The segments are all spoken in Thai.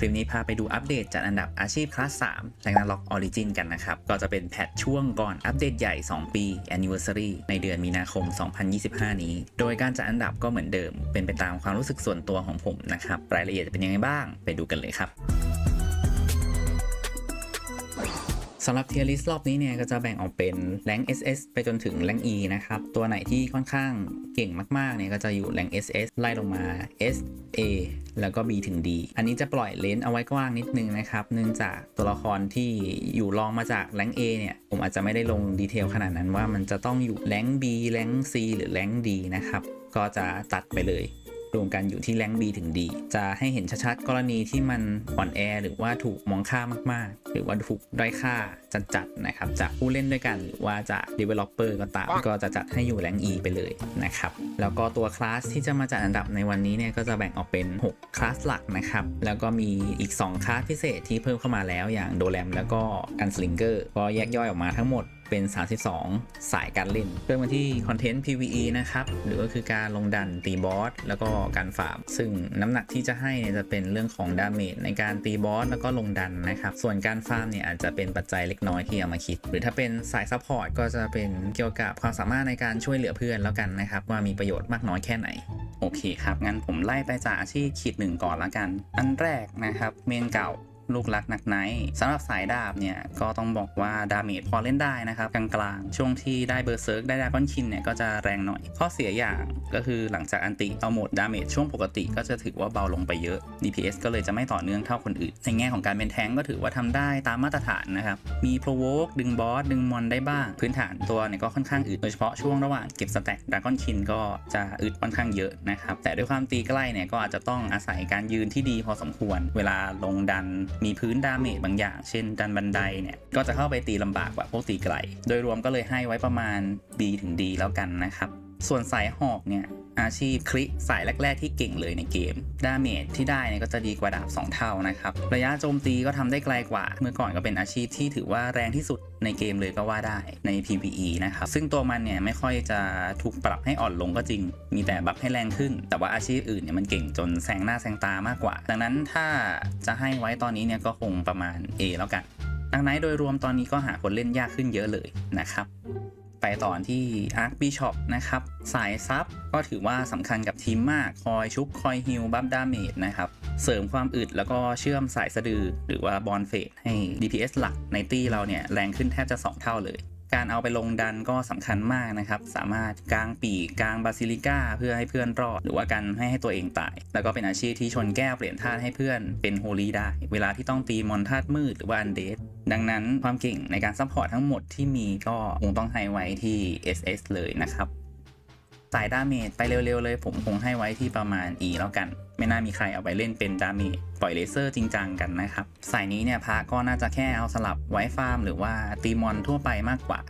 คลิปนี้พาไปดูอัปเดตจัดอันดับอาชีพคลาส 3 แรงล็อกออริจินกันนะครับ ก็จะเป็นแพทช่วงก่อนอัปเดตใหญ่ 2 ปี Anniversary ในเดือนมีนาคม 2025 นี้ โดยการจัดอันดับก็เหมือนเดิม เป็นไปตามความรู้สึกส่วนตัวของผมนะครับ รายละเอียดจะเป็นยังไงบ้าง ไปดูกันเลยครับ สำหรับเทียร์ลิสต์รอบนี้เนี่ยก็จะแบ่งออกเป็นแรง SS ไปจนถึงแรง E นะครับ ตัวไหนที่ค่อนข้างเก่งมากๆเนี่ยก็จะอยู่แรง SS ไล่ลงมา S A แล้วก็ B ถึง D อันนี้จะปล่อยเลนส์เอาไว้กว้างนิดนึงนะครับ เนื่องจากตัวละครที่อยู่รองมาจากแรง A เนี่ย ผมอาจจะไม่ได้ลงดีเทลขนาดนั้นว่ามันจะต้องอยู่แรง B แรง C หรือแรง D นะครับ ก็จะตัดไปเลย รวมกันอยู่ที่แรง B ถึง D จะให้เห็นชัดๆ กรณีที่มันอ่อนแอหรือว่าถูกมองค่ามากๆ หรือว่าถูกด้อยค่าจัดๆนะครับจากผู้เล่นด้วยกันหรือว่าจาก developer ก็ตามก็จะจัดให้อยู่แรง E ไปเลยนะครับแล้วก็ตัวคลาสที่จะมาจัดอันดับในวันนี้เนี่ยก็จะแบ่งออกเป็น 6 คลาสหลักนะครับแล้วก็มีอีก 2 คลาสพิเศษที่เพิ่มเข้ามาแล้วอย่างโดแรมแล้วก็กันสลิงเกอร์ก็แยกย่อยออกมาทั้งหมด เป็น 32 สายการเล่นเริ่มกันที่คอนเทนต์ PVE นะครับ หรือก็คือการลงดันตีบอสแล้วก็การฟาร์มซึ่งน้ำหนักที่จะให้เนี่ยจะเป็นเรื่องของดาเมจในการตีบอสแล้วก็ลงดันนะครับ ส่วนการฟาร์มเนี่ยอาจจะเป็นปัจจัยเล็กน้อยที่เอามาคิด หรือถ้าเป็นสายซัพพอร์ตก็จะเป็นเกี่ยวกับความสามารถในการช่วยเหลือเพื่อนแล้วกันนะครับว่ามีประโยชน์มากน้อยแค่ไหน โอเคครับงั้นผมไล่ไปจากอาชีพขีดหนึ่งก่อนละกัน อันแรกนะครับเมนเก่า ลูกรักนักไนท์สำหรับสายดาบเนี่ยก็ต้องบอกว่าดาเมจพอเล่นได้นะครับกลางๆ ช่วงที่ได้เบอร์เซิร์กได้ดากอนคินเนี่ยก็จะแรงหน่อย ข้อเสียอย่างก็คือหลังจากอันติเอาหมดดาเมจช่วงปกติก็จะถือว่าเบาลงไปเยอะ DPS ก็เลยจะไม่ต่อเนื่องเท่าคนอื่น ในแง่ของการเป็นแท้งก็ถือว่าทำได้ตามมาตรฐานนะครับ มีโปรโวกดึงบอสดึงมอนได้บ้าง พื้นฐานตัวเนี่ยก็ค่อนข้างอึดโดยเฉพาะช่วงระหว่างเก็บสแต็กดากอนคินก็จะอึดค่อนข้างเยอะนะครับแต่ด้วยความตีใกล้เนี่ยก็อาจจะต้องอาศัยการยืนที่ดีพอสมควร เวลาลงดันมีพื้นดาเมจบางอย่าง เช่นดันบันไดเนี่ย ก็จะเข้าไปตีลำบากกว่าพวกตีไกล โดยรวมก็เลยให้ไว้ประมาณ B ถึง D แล้วกันนะครับ ส่วนสายหอกเนี่ยอาชีพคลิสายแรก ๆ ที่เก่งเลยในเกม ดาเมจที่ได้เนี่ยก็จะดีกว่าดาบ 2 เท่านะครับ ระยะโจมตีก็ทำได้ไกลกว่า เมื่อก่อนก็เป็นอาชีพที่ถือว่าแรงที่สุดในเกมเลยก็ว่าได้ใน PVE นะครับ ซึ่งตัวมันเนี่ยไม่ค่อยจะถูกปรับให้อ่อนลงก็จริง มีแต่บัฟให้แรงขึ้น แต่ว่าอาชีพอื่นเนี่ยมันเก่งจนแซงหน้าแซงตามากกว่า ดังนั้นถ้าจะให้ไว้ตอนนี้เนี่ยก็คงประมาณ A แล้วกันดังนั้นโดยรวมตอนนี้ก็หาคนเล่นยากขึ้นเยอะเลยนะครับ ไปต่อที่อาร์คบิชอปนะครับ สายซับก็ถือว่าสำคัญกับทีมมาก คอยชุบคอยฮิลบัฟดาเมจนะครับ เสริมความอึดแล้วก็เชื่อมสายสะดือ หรือว่าบอลเฟดให้ DPS หลักในตี้เราเนี่ยแรงขึ้นแทบจะ 2 เท่าเลย การเอาไปลงดันก็สำคัญมากนะครับ สามารถกางปีกกางบาซิลิก้าเพื่อให้เพื่อนรอด หรือว่ากันให้ให้ตัวเองตาย แล้วก็เป็นอาชีพที่ชนแก้วเปลี่ยนธาตุให้เพื่อนเป็นโฮลีได้ เวลาที่ต้องตีมอนธาตุมืดหรือว่าอันเดดังนั้นความเก่งในการซัพพอร์ตทั้งหมดที่มีก็คงต้องให้ไว้ที่ SS เลยนะครับ สายดาเมจไปเร็วๆเลย ผมคงให้ไว้ที่ประมาณ E แล้วกัน ไม่น่ามีใครเอาไปเล่นเป็นดาเมจปล่อยเลเซอร์จริงจังกันนะครับ สายนี้เนี่ยพระก็น่าจะแค่เอาสลับไว้ฟาร์ม หรือว่าตีมอนทั่วไปมากกว่า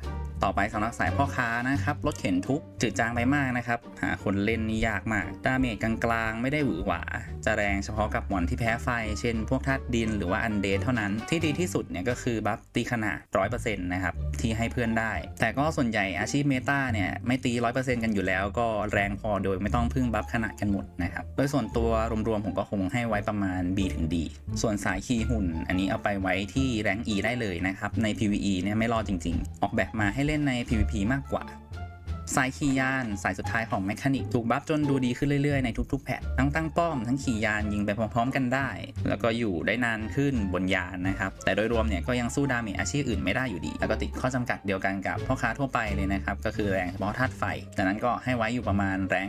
ต่อไปสำหรับสายพ่อค้านะครับรถเข็นทุกจืดจางไปมากนะครับหาคนเล่นนี่ยากมาก ดาเมจกลางๆ ไม่ได้หวือหวา จะแรงเฉพาะกับหมอนที่แพ้ไฟ เช่น พวกธาตุดินหรือว่าอันเดทเท่านั้น ที่ดีที่สุดเนี่ยก็คือบัฟตีขนาด100%นะครับที่ให้เพื่อนได้ แต่ก็ส่วนใหญ่อาชีพเมตาเนี่ยไม่ตี100%กันอยู่แล้วก็แรงพอโดยไม่ต้องพึ่งบัฟขนาดกันหมดนะครับโดยส่วนตัวรวมๆผมก็คงให้ไว้ประมาณ B ถึง D ส่วนสายคีหุ่น อันนี้เอาไปไว้ที่แรง E ได้เลยนะครับใน PVE เนี่ยไม่รอดจริง ๆ ออกแบบมาให้เล่นใน PVP มากกว่า สายขี่ยาน สายสุดท้ายของแมคานิกถูกบัฟจนดูดีขึ้นเรื่อยๆในทุกๆแพททั้งตั้งป้อมทั้งขี่ยานยิงไปพร้อมๆกันได้ แล้วก็อยู่ได้นานขึ้นบนยานนะครับ แต่โดยรวมเนี่ยก็ยังสู้ดาเมจอาชีพอื่นไม่ได้อยู่ดี แล้วก็ติดข้อจำกัดเดียวกันกับพ่อค้าทั่วไปเลยนะครับ ก็คือแรงเฉพาะธาตุไฟจากนั้นก็ให้ไว้อยู่ประมาณแรง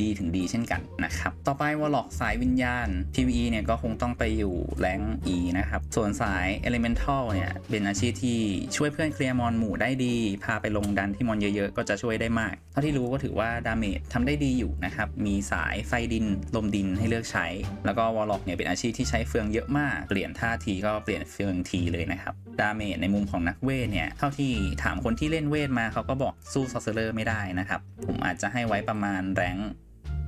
B ถึง D เช่นกันนะครับ ต่อไปวอลล็อกสายวิญญาณ PVE เนี่ยก็คงต้องไปอยู่แรง E นะครับ ส่วนสาย Elemental เนี่ยเป็นอาชีพที่ช่วยเพื่อนเคลียร์มอนหมู่ได้ดี พาไปลงดันที่มอนเยอะๆ ก็จะช่วยได้มาก เท่าที่รู้ก็ถือว่าดาเมจทำได้ดีอยู่นะครับ มีสายไฟดิน ลมดินให้เลือกใช้ แล้วก็วอลล็อกเนี่ยเป็นอาชีพที่ใช้เฟืองเยอะมาก เปลี่ยนท่าทีก็เปลี่ยนเฟืองทีเลยนะครับ ดาเมจในมุมของนักเวทเนี่ยเท่าที่ถามคนที่เล่นเวทมาเขาก็บอกสู้ซอสเซอร์ไม่ได้นะครับ ผมอาจจะให้ไว้ประมาณแรง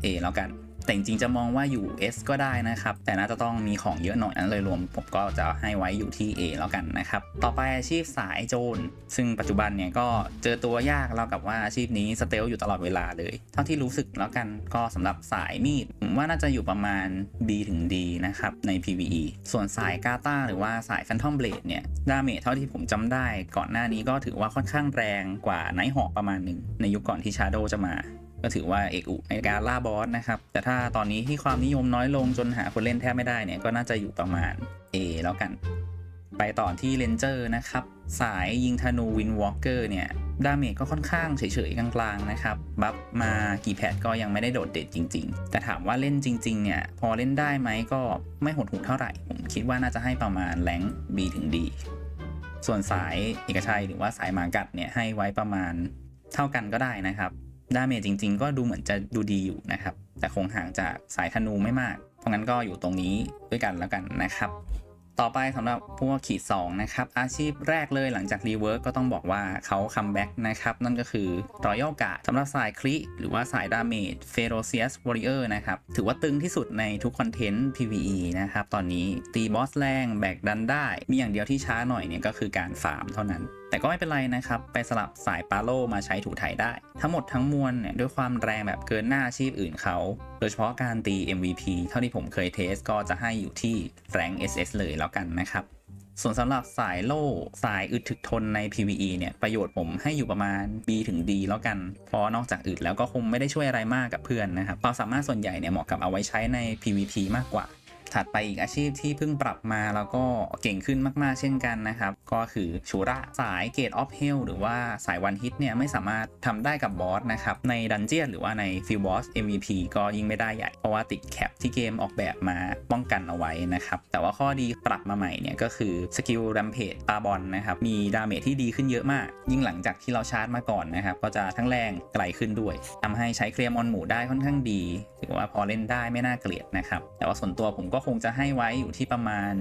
A แล้วกัน แต่จริงๆจะมองว่าอยู่ S ก็ได้นะครับ แต่น่าจะต้องมีของเยอะหน่อยนั้นเลยรวมผมก็จะให้ไว้อยู่ที่ A แล้วกันนะครับ ต่อไปอาชีพสายโจร ซึ่งปัจจุบันเนี่ยก็เจอตัวยากแล้วกับว่าอาชีพนี้สเตลอยู่ตลอดเวลาเลย เท่าที่รู้สึกแล้วกันก็สำหรับสายมีดผมว่าน่าจะอยู่ประมาณ B ถึง D นะครับใน PVE ส่วนสายกาตาหรือว่าสาย Phantom Blade เนี่ยดาเมจเท่าที่ผมจำได้ ก่อนหน้านี้ก็ถือว่าค่อนข้างแรงกว่าไนท์หอกประมาณหนึ่งในยุคก่อนที่ชาโดจะมา ก็ถือว่าเอกอุในการล่าบอสนะครับ แต่ถ้าตอนนี้ที่ความนิยมน้อยลงจนหาคนเล่นแทบไม่ได้เนี่ยก็น่าจะอยู่ประมาณ A แล้วกัน ไปต่อที่เลนเจอร์นะครับ สายยิงธนูวินวอล์กเกอร์เนี่ย ดาเมจก็ค่อนข้างเฉยๆกลางๆนะครับ บัฟมากี่แพทก็ยังไม่ได้โดดเด่นจริง ๆ แต่ถามว่าเล่นจริง ๆ เนี่ย พอเล่นได้ไหมก็ไม่หดหูเท่าไหร่ ผมคิดว่าน่าจะให้ประมาณแรง B ถึง D ส่วนสายเอกชัยหรือว่าสายหมากัดเนี่ยให้ไว้ประมาณเท่ากันก็ได้นะครับ ดาเมจจริง ๆ ก็ดูเหมือนจะดูดีอยู่นะครับ แต่คงห่างจากสายธนูไม่มาก เพราะงั้นก็อยู่ตรงนี้ด้วยกันแล้วกันนะครับ ต่อไปสำหรับพวกขีด2นะครับ อาชีพแรกเลยหลังจากรีเวิร์กก็ต้องบอกว่าเขาคัมแบ็กนะครับ นั่นก็คือรอยัลกาสำหรับสายคลิหรือว่าสายดาเมจเฟโรเซียสวอริเออร์นะครับ ถือว่าตึงที่สุดในทุกคอนเทนต์ PVE นะครับ ตอนนี้ตีบอสแรงแบกดันได้ มีอย่างเดียวที่ช้าหน่อยเนี่ยก็คือการฟาร์มเท่านั้น แต่ก็ไม่เป็นไรนะครับ ไปสลับสายปาโลมาใช้ถูไถได้ ทั้งหมดทั้งมวลเนี่ยด้วยความแรงแบบเกินหน้าอาชีพอื่นเขา โดยเฉพาะการตี MVP เท่าที่ผมเคยเทสก็จะให้อยู่ที่แรง SS เลยแล้วกันนะครับส่วนสำหรับสายโล่สายอึดถึกทนใน PVE เนี่ยประโยชน์ผมให้อยู่ประมาณ B ถึง D แล้วกัน เพราะนอกจากอึดแล้วก็คงไม่ได้ช่วยอะไรมากกับเพื่อนนะครับความสามารถส่วนใหญ่เนี่ยเหมาะกับเอาไว้ใช้ใน PVP มากกว่า ถัดไปอีกอาชีพที่เพิ่งปรับมาแล้วก็เก่งขึ้นมากๆ เช่นกันนะครับ ก็คือชูระสายเกตออฟเฮลหรือว่าสายวันฮิตเนี่ยไม่สามารถทำได้กับบอสนะครับ ในดันเจียนหรือว่าในฟิลบอส MVP ก็ยิ่งไม่ได้ใหญ่ เพราะว่าติดแคปที่เกมออกแบบมาป้องกันเอาไว้นะครับ แต่ว่าข้อดีปรับมาใหม่เนี่ยก็คือสกิลแรมเพจปาบอลนะครับมีดาเมจที่ดีขึ้นเยอะมาก ยิ่งหลังจากที่เราชาร์จมาก่อนนะครับก็จะทั้งแรงไกลขึ้นด้วยทำให้ใช้เคลียร์มอนหมูได้ค่อนข้างดีถือว่าพอเล่นได้ไม่น่าเกลียดนะครับแต่ว่าส่วนตัวผมก็คงจะให้ไว้อยู่ที่ประมาณ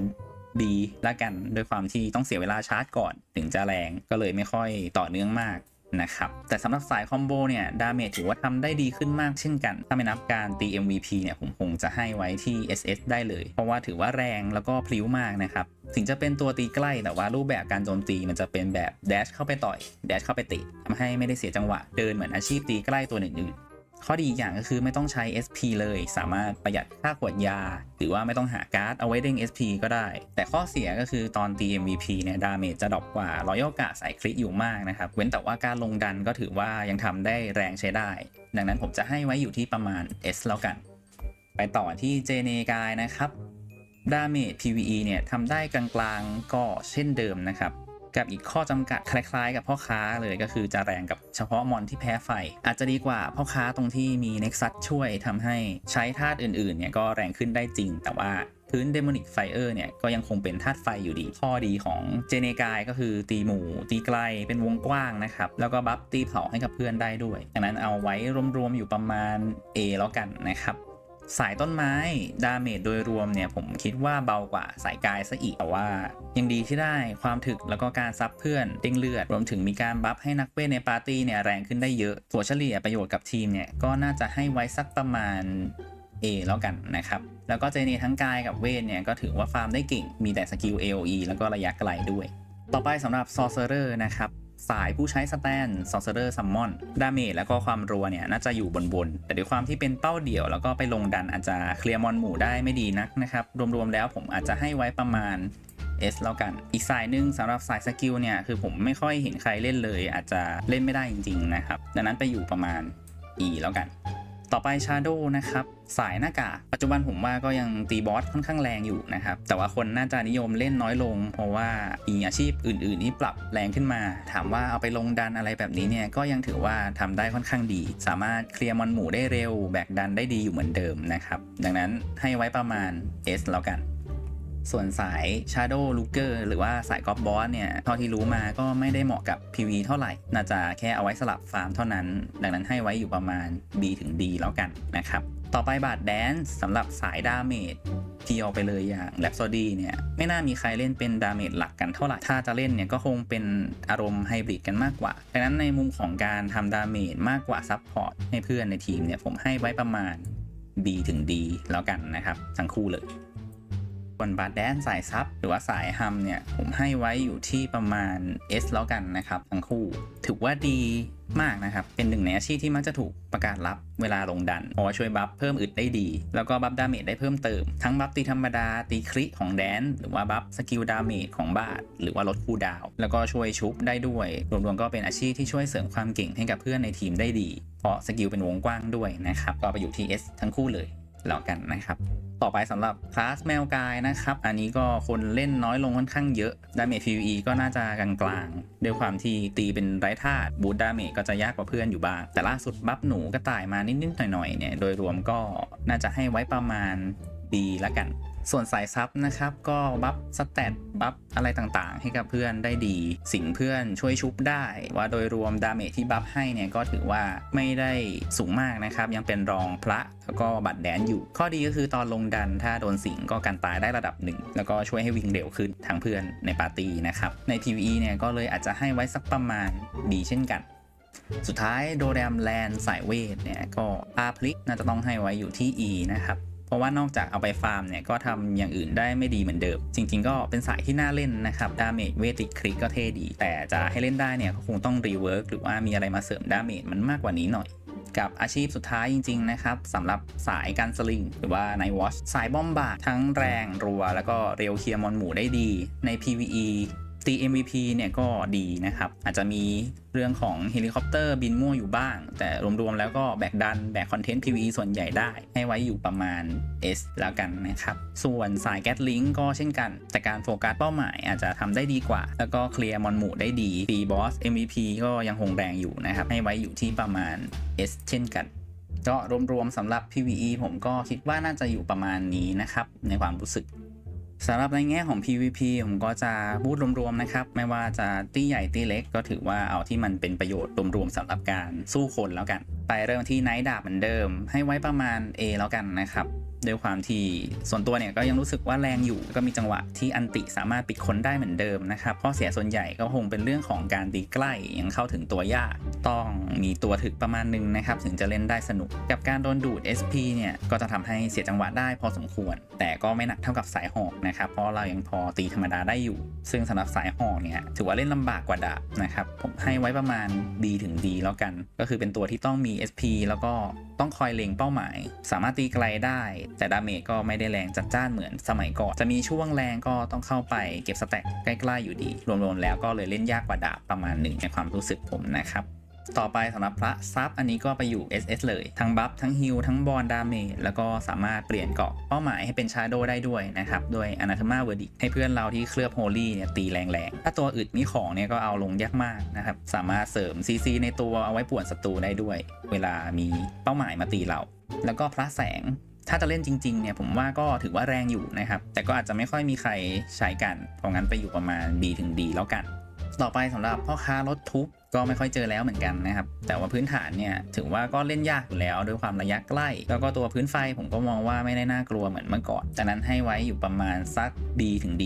B ละกันด้วยความที่ต้องเสียเวลาชาร์จก่อน ถึงจะแรงก็เลยไม่ค่อยต่อเนื่องมากนะครับแต่สำหรับสายคอมโบเนี่ยดาเมจถือว่าทำได้ดีขึ้นมากเช่นกัน ถ้าไม่นับการตี MVP เนี่ยผมคงจะให้ไว้ที่ SS ได้เลย เพราะว่าถือว่าแรงแล้วก็พลิ้วมากนะครับถึงจะเป็นตัวตีใกล้แต่ว่ารูปแบบการโจมตีมันจะเป็นแบบแดชเข้าไปต่อยแดชเข้าไปตะทำให้ไม่ได้เสียจังหวะเดินเหมือนอาชีพตีใกล้ตัวอื่นๆ ข้อดีอีกอย่างก็คือไม่ต้องใช้ SP เลย สามารถประหยัดค่าขวดยา หรือว่าไม่ต้องหาการ์ดเอาไว้เด้ง SP ก็ได้ แต่ข้อเสียก็คือตอนตี MVP เนี่ยดาเมจจะดรอปกว่ารอยัลกาสายคลิอยู่มากนะครับ เว้นแต่ว่าการลงดันก็ถือว่ายังทำได้แรงใช้ได้ ดังนั้นผมจะให้ไว้อยู่ที่ประมาณ S แล้วกัน ไปต่อที่เจเนกายนะครับดาเมจ PVE เนี่ยทำได้กลางๆก็เช่นเดิมนะครับ กับอีกข้อจำกัดคล้ายๆ กับพ่อค้าเลยก็คือจะแรงกับเฉพาะมอนที่แพ้ไฟ อาจจะดีกว่าพ่อค้าตรงที่มี Nexus ช่วยทำให้ใช้ธาตุอื่นๆเนี่ยก็แรงขึ้นได้จริง แต่ว่าพื้น Demonic Fire เนี่ยก็ยังคงเป็นธาตุไฟอยู่ดี ข้อดีของเจเนกายก็คือตีหมู่ตีไกลเป็นวงกว้างนะครับ แล้วก็บัฟตีเผาให้กับเพื่อนได้ด้วยดังนั้นเอาไว้รวมๆอยู่ประมาณ A แล้วกันนะครับ สายต้นไม้ดาเมจโดยรวมเนี่ยผมคิดว่าเบากว่าสายกายซะอีกแต่ว่า ยังดีที่ได้ความถึกแล้วก็การซับเพื่อนเด้งเลือด รวมถึงมีการบัฟให้นักเวทในปาร์ตี้เนี่ยแรงขึ้นได้เยอะตัวเฉลี่ยประโยชน์กับทีมเนี่ยก็น่าจะให้ไว้สักประมาณ A แล้วกันนะครับแล้วก็เจเนทั้งกายกับเวทเนี่ยก็ถือว่าฟาร์มได้เก่งมีแต่สกิล AOE แล้วก็ระยะไกลด้วย ต่อไปสำหรับ Sorcerer นะครับ สายผู้ใช้สแตนซอสเซอร์ซัมมอนดาเมจแล้วก็ความรัวเนี่ยน่าจะอยู่บนๆ แต่ด้วยความที่เป็นเป้าเดี่ยว แล้วก็ไปลงดันอาจจะเคลียร์มอนหมู่ได้ไม่ดีนักนะครับ รวมๆแล้วผมอาจจะให้ไว้ประมาณ S แล้วกัน อีกสายหนึ่งสำหรับสายสกิลเนี่ยคือผมไม่ค่อยเห็นใครเล่นเลย อาจจะเล่นไม่ได้จริง ๆ นะครับ ดังนั้นไปอยู่ประมาณ E แล้วกัน ต่อไป Shadow นะครับ สายหน้ากากปัจจุบันผมว่าก็ยังตีบอสค่อนข้างแรงอยู่นะครับ แต่ว่าคนน่าจะนิยมเล่นน้อยลง เพราะว่ามีอาชีพอื่น ๆ ที่ปรับแรงขึ้นมา ถามว่าเอาไปลงดันอะไรแบบนี้เนี่ย ก็ยังถือว่าทำได้ค่อนข้างดี สามารถเคลียร์มอนหมู่ได้เร็ว แบกดันได้ดีอยู่เหมือนเดิมนะครับ ดังนั้นให้ไว้ประมาณ S แล้วกัน ส่วนสาย Shadow Looker หรือว่าสายกอ b บอสเนี่ยเท่าที่รู้มาก็ไม่ได้เหมาะกับ PV เท่าไหร่ น่าจะแค่เอาไว้สลับฟาร์มเท่านั้น ดังนั้นให้ไว้อยู่ประมาณ B ถึง D แล้วกันนะครับ ต่อไปบาดแดนซ์สำหรับสายดาเมจเพียวไปเลยอย่าง Rhapsody เนี่ยไม่น่ามีใครเล่นเป็นดาเมจหลักกันเท่าไหร่ ถ้าจะเล่นเนี่ยก็คงเป็นอารมณ์ไฮบริดกันมากกว่าดังนั้นในมุมของการทำดาเมจมากกว่าซับพอร์ตให้เพื่อนในทีมเนี่ยผมให้ไว้ประมาณ B ถึง D แล้วกันนะครับ ทั้งคู่เลย วนบาดแดนสายซับหรือว่าสายฮัมเนี่ย ผมให้ไว้อยู่ที่ประมาณ S แล้วกันนะครับทั้งคู่ ถือว่าดีมากนะครับ เป็นหนึ่งในอาชีพที่มักจะถูกประกาศรับเวลาลงดันเพราะว่าช่วยบัฟเพิ่มอึดได้ดี แล้วก็บัฟดาเมจได้เพิ่มเติม ทั้งบัฟตีธรรมดา ตีคริของแดน หรือว่าบัฟสกิลดาเมจของบาท หรือว่าลดคูดาว แล้วก็ช่วยชุบได้ด้วย รวมๆก็เป็นอาชีพที่ช่วยเสริมความเก่งให้กับเพื่อนในทีมได้ดี เพราะสกิลเป็นวงกว้างด้วยนะครับ ก็ไปอยู่ที่ S ทั้งคู่เลยแล้วกันนะครับ ต่อไปสำหรับคลาสแมวกายนะครับ อันนี้ก็คนเล่นน้อยลงค่อนข้างเยอะดาเมจ PVE ก็น่าจะกลางๆด้วยความที่ตีเป็นไร้ธาตุบูทดาเมจก็จะยากกว่าเพื่อนอยู่บ้าง แต่ล่าสุดบัฟหนูก็ตายมานิดๆหน่อยๆเนี่ยโดยรวมก็น่าจะให้ไว้ประมาณ B ละกัน ส่วนสายซับนะครับก็บัฟสแตทบัฟอะไรต่างๆ ให้กับเพื่อนได้ดี สิ่งเพื่อนช่วยชุบได้ ว่าโดยรวมดาเมจที่บัฟให้เนี่ยก็ถือว่าไม่ได้สูงมากนะครับ ยังเป็นรองพระแล้วก็บัตรแดนอยู่ ข้อดีก็คือตอนลงดันถ้าโดนสิงก็กันตายได้ระดับหนึ่ง แล้วก็ช่วยให้วิ่งเร็วขึ้นทางเพื่อนในปาร์ตี้นะครับใน PVE เนี่ยก็เลยอาจจะให้ไว้สักประมาณ B เช่นกันสุดท้ายโดแรมแลนสายเวทเนี่ยก็อาพลิกน่าจะต้องให้ไว้อยู่ที่ E นะครับ ราะว่านอกจากเอาไปฟาร์มเนี่ยก็ทำอย่างอื่นได้ไม่ดีเหมือนเดิม จริง ๆ ก็เป็นสายที่น่าเล่นนะครับดาเมจเวติคลิกก็เท่ดี แต่จะให้เล่นได้เนี่ยก็คงต้องรีเวิร์กหรือว่ามีอะไรมาเสริมดาเมจมันมากกว่านี้หน่อยกับอาชีพสุดท้ายจริง ๆ นะครับสำหรับสายการสลิง หรือว่าในวอชสายบอมบาทั้งแรงรัว แล้วก็เร็วเคลียร์มอนหมูได้ดีใน PVE ตี MVP เนี่ยก็ดีนะครับ อาจจะมีเรื่องของเฮลิคอปเตอร์บินมั่วอยู่บ้าง แต่รวมๆแล้วก็แบกดันแบกคอนเทนต์ PVE ส่วนใหญ่ได้ ให้ไว้อยู่ประมาณ S แล้วกันนะครับ ส่วนสายแก t ลิงก็เช่นกัน แต่การโฟกัสเป้าหมายอาจจะทำได้ดีกว่า แล้วก็เคลียร์มอนหมู่ได้ดีตีบอส MVP ก็ยังคงแรงอยู่นะครับ ให้ไว้อยู่ที่ประมาณ S เช่นกันก็รวมๆสำหรับ PVE ผมก็คิดว่าน่าจะอยู่ประมาณนี้นะครับในความรู้สึก สำหรับในแง่ของ PVP ผมก็จะพูดรวมๆนะครับ ไม่ว่าจะตีใหญ่ตีเล็กก็ถือว่าเอาที่มันเป็นประโยชน์รวมๆสำหรับการสู้คนแล้วกัน ไปเริ่มที่ไนท์ดาบเหมือนเดิม ให้ไว้ประมาณ A แล้วกันนะครับด้วยความที่ส่วนตัวเนี่ยก็ยังรู้สึกว่าแรงอยู่ก็มีจังหวะที่อันติสามารถปิดคนได้เหมือนเดิมนะครับข้อเสียส่วนใหญ่ก็คงเป็นเรื่องของการตีใกล้ยังเข้าถึงตัวยากต้องมีตัวถึกประมาณนึงนะครับถึงจะเล่นได้สนุก กับการโดนดูด SP เนี่ยก็จะทำให้เสียจังหวะได้พอสมควร แต่ก็ไม่หนักเท่ากับสายหอกนะครับเพราะเรายังพอตีธรรมดาได้อยู่ ซึ่งสำหรับสายหอกเนี่ยถือว่าเล่นลำบากกว่าดาบนะครับผมให้ไว้ประมาณ D ถึง D แล้วกัน ก็คือเป็นตัวที่ต้องมี SP แล้วก็ต้องคอยเล็งเป้าหมาย สามารถตีไกลได้ แต่ดาเมจก็ไม่ได้แรงจัดจ้านเหมือนสมัยก่อน จะมีช่วงแรงก็ต้องเข้าไปเก็บสแต็กใกล้ ๆ อยู่ดี รวมๆแล้วก็เลยเล่นยากกว่าดาบประมาณหนึ่งในความรู้สึกผมนะครับ ต่อไปสำหรับพระซับอันนี้ก็ไปอยู่ SS เลยทั้งบัฟทั้งฮิลทั้งบอลดาเมจแล้วก็สามารถเปลี่ยนเกาะเป้าหมายให้เป็นชาโดได้ด้วยนะครับด้วยอนา t มาเวอร์ดิให้เพื่อนเราที่เคลือบโฮลี่เนี่ยตีแรงๆ ถ้าตัวอึดมีของเนี่ยก็เอาลงยากมากนะครับสามารถเสริม CC ในตัวเอาไว้ป่วนศัตรูได้ด้วย เวลามีเป้าหมายมาตีเรา แล้วก็พระแสงถ้าจะเล่นจริงๆเนี่ยผมว่าก็ถือว่าแรงอยู่นะครับ แต่ก็อาจจะไม่ค่อยมีใครใช้กัน เพราะงั้นไปอยู่ประมาณ B ถึง D แล้วกัน ต่อไปสำหรับพ่อค้ารถทุบ ก็ไม่ค่อยเจอแล้วเหมือนกันนะครับ แต่ว่าพื้นฐานเนี่ยถือว่าก็เล่นยากอยู่แล้วด้วยความระยะใกล้ แล้วก็ตัวพื้นไฟผมก็มองว่าไม่ได้น่ากลัวเหมือนเมื่อก่อนจากนั้นให้ไว้อยู่ประมาณสัก D ถึง D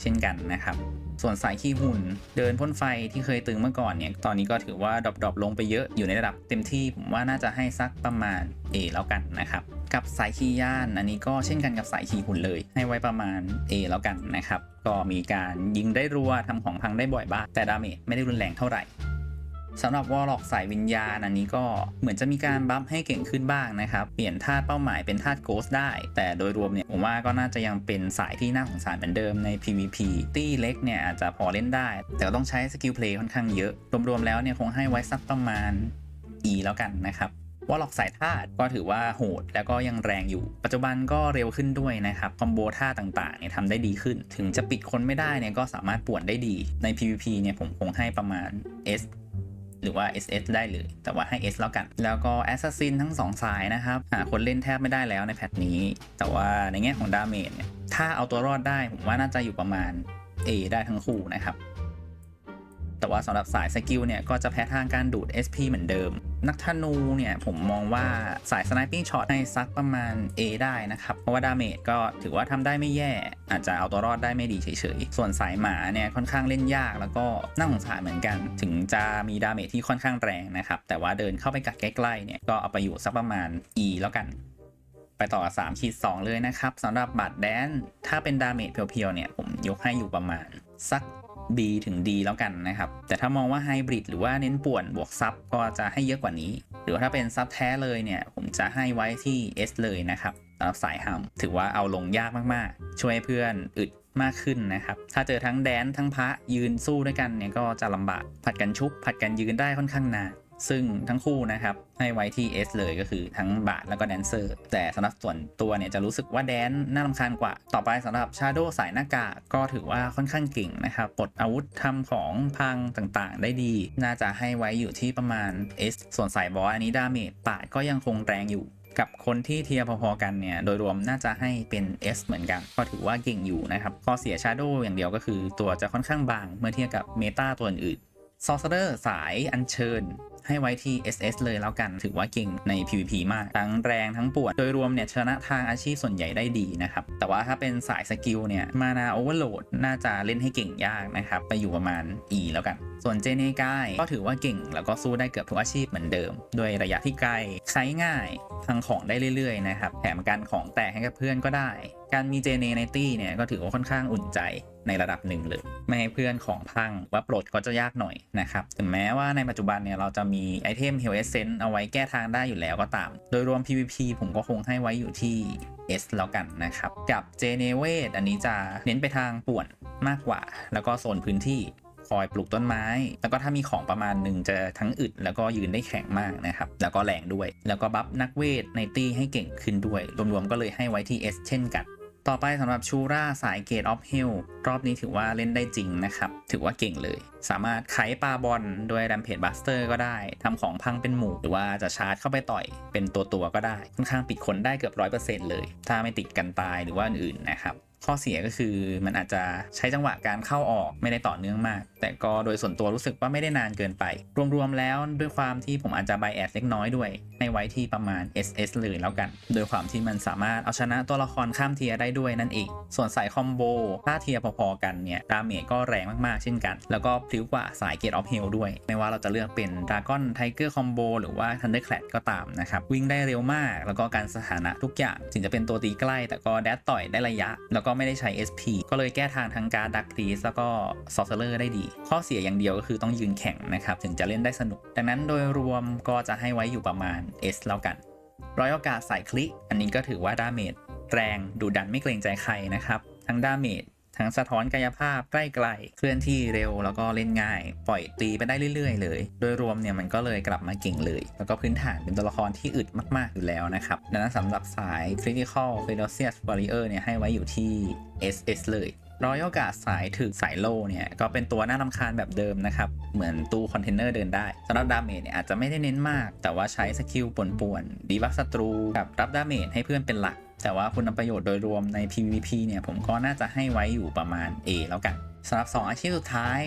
เช่นกันนะครับส่วนสายขี้หุ่นเดินพ่นไฟที่เคยตึงเมื่อก่อนเนี่ยตอนนี้ก็ถือว่าดรอปๆลงไปเยอะอยู่ในระดับเต็มที่ผมว่าน่าจะให้สักประมาณ A แล้วกันนะครับกับสายขี้ย่านอันนี้ก็เช่นกันกับสายขี้หุ่นเลย ให้ไว้ประมาณ A แล้วกันนะครับก็มีการยิงได้รัวทำของพังได้บ่อยบ้างแต่ดาเมจไม่ได้รุนแรงเท่าไหร่ สำหรับวอลล็อกสายวิญญาณอันนี้ก็เหมือนจะมีการบัฟให้เก่งขึ้นบ้างนะครับ เปลี่ยนธาตุเป้าหมายเป็นธาตุโกสได้ แต่โดยรวมเนี่ยผมว่าก็น่าจะยังเป็นสายที่น่าสงสารเหมือนเดิมใน PVP ตี้เล็กเนี่ยอาจจะพอเล่นได้ แต่ต้องใช้สกิลเพลย์ค่อนข้างเยอะ รวมๆแล้วเนี่ยคงให้ไว้สักประมาณ E แล้วกันนะครับวอลล็อกสายธาตุก็ถือว่าโหดแล้วก็ยังแรงอยู่ ปัจจุบันก็เร็วขึ้นด้วยนะครับคอมโบท่าต่างๆเนี่ยทำได้ดีขึ้น ถึงจะปิดคนไม่ได้เนี่ยก็สามารถป่วนได้ดีใน PVP เนี่ยผมคงให้ประมาณ S หรือว่า SS ได้เลย แต่ว่าให้ S แล้วกัน แล้วก็ Assassin ทั้ง 2 สายนะครับ หาคนเล่นแทบไม่ได้แล้วในแพทนี้ แต่ว่าในแง่ของดาเมจเนี่ยถ้าเอาตัวรอดได้ ผมว่าน่าจะอยู่ประมาณ A ได้ทั้งคู่นะครับ แต่ว่าสำหรับสายสกิลเนี่ยก็จะแพ้ทางการดูด SP เหมือนเดิม นักธนูเนี่ยผมมองว่าสายสไนปิ้งช็อตให้ซักประมาณ A ได้นะครับ เพราะว่าดาเมจก็ถือว่าทำได้ไม่แย่ อาจจะเอาตัวรอดได้ไม่ดีเฉยๆ ส่วนสายหมาเนี่ยค่อนข้างเล่นยากแล้วก็น่าสงสารเหมือนกัน ถึงจะมีดาเมจที่ค่อนข้างแรงนะครับ แต่ว่าเดินเข้าไปกัดใกล้ๆเนี่ยก็เอาไปอยู่สักประมาณ E แล้วกันไปต่อ3ขีด2เลยนะครับสำหรับบาดแดน ถ้าเป็นดาเมจเพียวๆเนี่ยผมยกให้อยู่ประมาณสัก B ถึง D แล้วกันนะครับ แต่ถ้ามองว่าไฮบริดหรือว่าเน้นป่วนบวกซับก็จะให้เยอะกว่านี้ หรือถ้าเป็นซับแท้เลยเนี่ยผมจะให้ไว้ที่ S เลยนะครับสำหรับสายฮัมถือว่าเอาลงยากมากๆ ช่วยเพื่อนอึดมากขึ้นนะครับ ถ้าเจอทั้งแดนทั้งพระยืนสู้ด้วยกันเนี่ยก็จะลำบาก ผัดกันชุบผัดกันยืนได้ค่อนข้างนาน ซึ่งทั้งคู่นะครับให้ไว้ที่ S เลยก็คือทั้งบาทแล้วก็แดนเซอร์ แต่สำหรับส่วนตัวเนี่ยจะรู้สึกว่าแดนน่ารำคาญกว่า ต่อไปสำหรับชาโดสายหน้ากากก็ถือว่าค่อนข้างเก่งนะครับปลดอาวุธทำของพังต่างๆ ได้ดี น่าจะให้ไว้อยู่ที่ประมาณ S ส่วนสายบอสอันนี้ดาเมจปาดก็ยังคงแรงอยู่กับคนที่เทียพอๆกันเนี่ย โดยรวมน่าจะให้เป็น S เหมือนกัน ก็ถือว่าเก่งอยู่นะครับข้อเสีย Shadow อย่างเดียวก็คือตัวจะค่อนข้างบางเมื่อเทียบกับเมตาตัวอื่นซอ r เ e อร์สายอัญเชิญ ให้ไว้ที่ SS เลยแล้วกัน ถือว่าเก่งใน PVP มาก ทั้งแรงทั้งปวด โดยรวมเนี่ยชนะทางอาชีพส่วนใหญ่ได้ดีนะครับ แต่ว่าถ้าเป็นสายสกิลเนี่ย มานาโอเวอร์โหลดน่าจะเล่นให้เก่งยากนะครับ ไปอยู่ประมาณ E แล้วกัน ส่วนเจเนกายก็ถือว่าเก่ง แล้วก็สู้ได้เกือบทุกอาชีพเหมือนเดิม ด้วยระยะที่ไกล ใช้ง่ายพังของได้เรื่อยๆนะครับ แถมการของแตกให้กับเพื่อนก็ได้ การมีเจเนในตี้เนี่ยก็ถือว่าค่อนข้างอุ่นใจในระดับหนึ่งเลยไม่ให้เพื่อนของพังว่าปลดก็จะยากหน่อยนะครับ ถึงแม้ว่าในปัจจุบันเนี่ยเราจะมีไอเทม Hell Essence เอาไว้แก้ทางได้อยู่แล้วก็ตาม โดยรวม PVP ผมก็คงให้ไว้อยู่ที่ S แล้วกันนะครับ กับเจเนเวตอันนี้จะเน้นไปทางป่วนมากกว่า แล้วก็โซนพื้นที่คอยปลูกต้นไม้ แล้วก็ถ้ามีของประมาณหนึ่งจะทั้งอึด แล้วก็ยืนได้แข็งมากนะครับ แล้วก็แรงด้วย แล้วก็บัฟนักเวทในตี้ให้เก่งขึ้นด้วย รวมๆก็เลยให้ไว้ที่ S เช่นกัน ต่อไปสำหรับชูราสายเกตออฟเฮลรอบนี้ถือว่าเล่นได้จริงนะครับ ถือว่าเก่งเลย สามารถไขปลาบอลด้วยแรมเพจบัสเตอร์ก็ได้ทำของพังเป็นหมู่ หรือว่าจะชาร์จเข้าไปต่อย เป็นตัวตัวก็ได้ ค่อนข้างปิดคนได้เกือบร้อยเปอร์เซ็นต์เลย ถ้าไม่ติดกันตายหรือว่าอื่นๆนะครับ ข้อเสียก็คือมันอาจจะใช้จังหวะการเข้าออกไม่ได้ต่อเนื่องมาก แต่ก็โดยส่วนตัวรู้สึกว่าไม่ได้นานเกินไป รวมๆแล้วด้วยความที่ผมอาจจะไบแอดเล็กน้อยด้วยให้ไว้ที่ประมาณ SS เลยแล้วกัน โดยความที่มันสามารถเอาชนะตัวละครข้ามเทียได้ด้วยนั่นเอง ส่วนสายคอมโบถ้าเทียพอๆกันเนี่ยดาเมจก็แรงมากๆเช่นกัน แล้วก็พลิ้วกว่าสายเกตออฟเฮลด้วย ไม่ว่าเราจะเลือกเป็นดากอนไทเกอร์คอมโบหรือว่าทันเดอร์แคลดก็ตามนะครับวิ่งได้เร็วมาก แล้วก็การสถานะทุกอย่างถึงจะเป็นตัวตีใกล้ แต่ก็แดดต่อยได้ระยะแล้วก็ก็ไม่ได้ใช้ SP ก็เลยแก้ทางทางการดักตีสแล้วก็ซอ r เซอร์ได้ดี ข้อเสียอย่างเดียวก็คือต้องยืนแข่งนะครับ ถึงจะเล่นได้สนุก ดังนั้นโดยรวมก็จะให้ไว้อยู่ประมาณ S แล้วกันร้อยโอกาสสายคลิก อันนี้ก็ถือว่าดาเมจแรงดูดันไม่เกรงใจใครนะครับ ทั้งดาเมจ ทั้งสะท้อนกายภาพใกล้ไกลเคลื่อนที่เร็วแล้วก็เล่นง่าย ปล่อยตีไปได้เรื่อยๆ เลย โดยรวมเนี่ยมันก็เลยกลับมาเก่งเลย แล้วก็พื้นฐานเป็นตัวละครที่อึดมากๆอยู่แล้วนะครับดังนั้นสำหรับสาย Critical f e d o c i o u s Warrior เนี่ยให้ไว้อยู่ที่ SS เลย รอยโอกาสสายถึกสายโลเนี่ย ก็เป็นตัวน่ารำคาญแบบเดิมนะครับ เหมือนตู้คอนเทนเนอร์เดินได้สำหรับดาเมจเนี่ยอาจจะไม่ได้เน้นมาก แต่ว่าใช้สกิลป่วนๆดีบัฟศัตรูกับรับดาเมจให้เพื่อนเป็นหลัก แต่ว่าคุณประโยชน์โดยรวมใน PVP เนี่ยผมก็น่าจะให้ไว้อยู่ประมาณ A แล้วกันสำหรับ 2 อาชีพสุดท้าย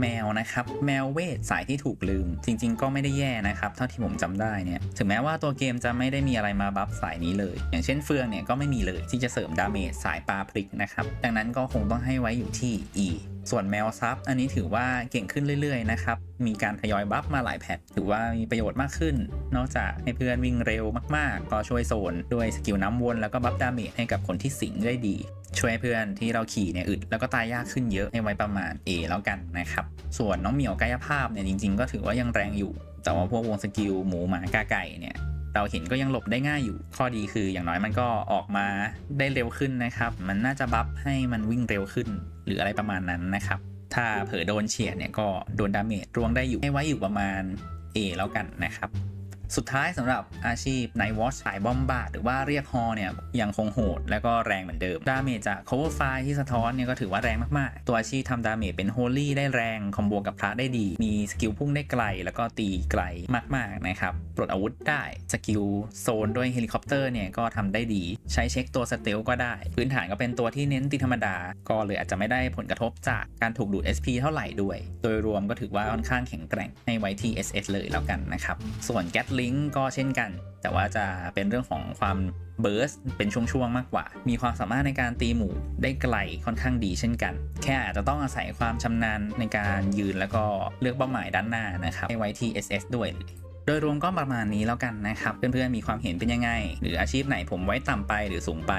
แมวนะครับแมวเวทสายที่ถูกลืม จริง ๆ ก็ไม่ได้แย่นะครับ เท่าที่ผมจำได้เนี่ยถึงแม้ว่าตัวเกมจะไม่ได้มีอะไรมาบัฟสายนี้เลย อย่างเช่นเฟืองเนี่ยก็ไม่มีเลยที่จะเสริมดาเมจสายปลาพลิกนะครับดังนั้นก็คงต้องให้ไว้อยู่ที่ E ส่วนแมวซับอันนี้ถือว่าเก่งขึ้นเรื่อยๆนะครับ มีการทยอยบัฟมาหลายแพทถือว่ามีประโยชน์มากขึ้น นอกจากให้เพื่อนวิ่งเร็วมากๆ ก็ช่วยโซนด้วยสกิลน้ำวนแล้วก็บัฟดาเมจให้กับคนที่สิงได้ดี ช่วยให้เพื่อนที่เราขี่เนี่ยอึดแล้วก็ตายยากขึ้นเยอะให้ไว้ประมาณ A แล้วกันนะครับ ส่วนน้องเหมียวกายภาพเนี่ยจริง ๆ ก็ถือว่ายังแรงอยู่ แต่ว่าพวกวงสกิลหมูหมากาไก่เนี่ย เราเห็นก็ยังหลบได้ง่ายอยู่ ข้อดีคืออย่างน้อยมันก็ออกมาได้เร็วขึ้นนะครับ มันน่าจะบัฟให้มันวิ่งเร็วขึ้น หรืออะไรประมาณนั้นนะครับ ถ้าเผลอโดนเฉียดเนี่ยก็โดนดาเมจรวงได้อยู่ให้ไว้อยู่ประมาณ A แล้วกันนะครับ สุดท้ายสำหรับอาชีพ Night Watch สายบอมบาหรือว่าเรียกฮอเนี่ยยังคงโหด และก็แรงเหมือนเดิม ดาเมจจาก cover fire ที่สะท้อนเนี่ยก็ถือว่าแรงมากๆ ตัวอาชีพทำดาเมจเป็น holy ได้แรง คอมโบกับพระได้ดี มีสกิลพุ่งได้ไกล แล้วก็ตีไกลมากๆนะครับปลดอาวุธได้สกิลโซนด้วยเฮลิคอปเตอร์เนี่ยก็ทำได้ดี ใช้เช็คตัวสเตลก็ได้ พื้นฐานก็เป็นตัวที่เน้นตีธรรมดา ก็เลยอาจจะไม่ได้ผลกระทบจากการถูกดูด SP เท่าไหร่ด้วย โดยรวมก็ถือว่าค่อนข้างแข็งแกร่งให้ไว้ที่ SS เลยแล้วกันนะครับส่วน Gatling ก็ก็เช่นกัน แต่ว่าจะเป็นเรื่องของความเบิร์สเป็นช่วงๆมากกว่า มีความสามารถในการตีหมู่ได้ไกลค่อนข้างดีเช่นกัน แค่อาจจะต้องอาศัยความชำนาญในการยืนแล้วก็เลือกเป้าหมายด้านหน้านะครับให้ไว้ที่ SS ด้วยโดยรวมก็ประมาณนี้แล้วกันนะครับ เพื่อนๆมีความเห็นเป็นยังไง หรืออาชีพไหนผมไว้ต่ำไปหรือสูงไป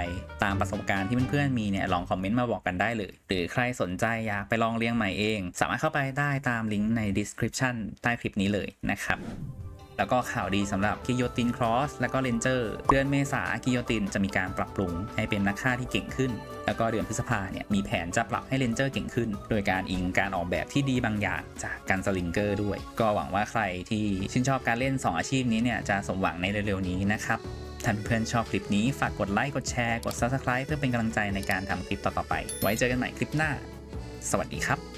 ตามประสบการณ์ที่เพื่อนๆมีเนี่ยลองคอมเมนต์มาบอกกันได้เลย หรือใครสนใจอยากไปลองเลี้ยงใหม่เอง สามารถเข้าไปได้ตามลิงก์ใน description ใต้คลิปนี้เลยนะครับ แล้วก็ข่าวดีสำหรับกิโยตินครอสและก็เลนเจอร์เดือนเมษากิโยตินจะมีการปรับปรุงให้เป็นนักฆ่าที่เก่งขึ้น แล้วก็เดือนพฤษภาเนี่ยมีแผนจะปรับให้เลนเจอร์เก่งขึ้น โดยการอิงการออกแบบที่ดีบางอย่างจากการสลิงเกอร์ด้วย ก็หวังว่าใครที่ชื่นชอบการเล่น 2 อาชีพนี้เนี่ยจะสมหวังในเร็วๆนี้นะครับท่านเพื่อนชอบคลิปนี้ฝากกดไลค์กดแชร์กด subscribe เพื่อเป็นกำลังใจในการทำคลิปต่อๆไป ไว้เจอกันใหม่คลิปหน้า สวัสดีครับ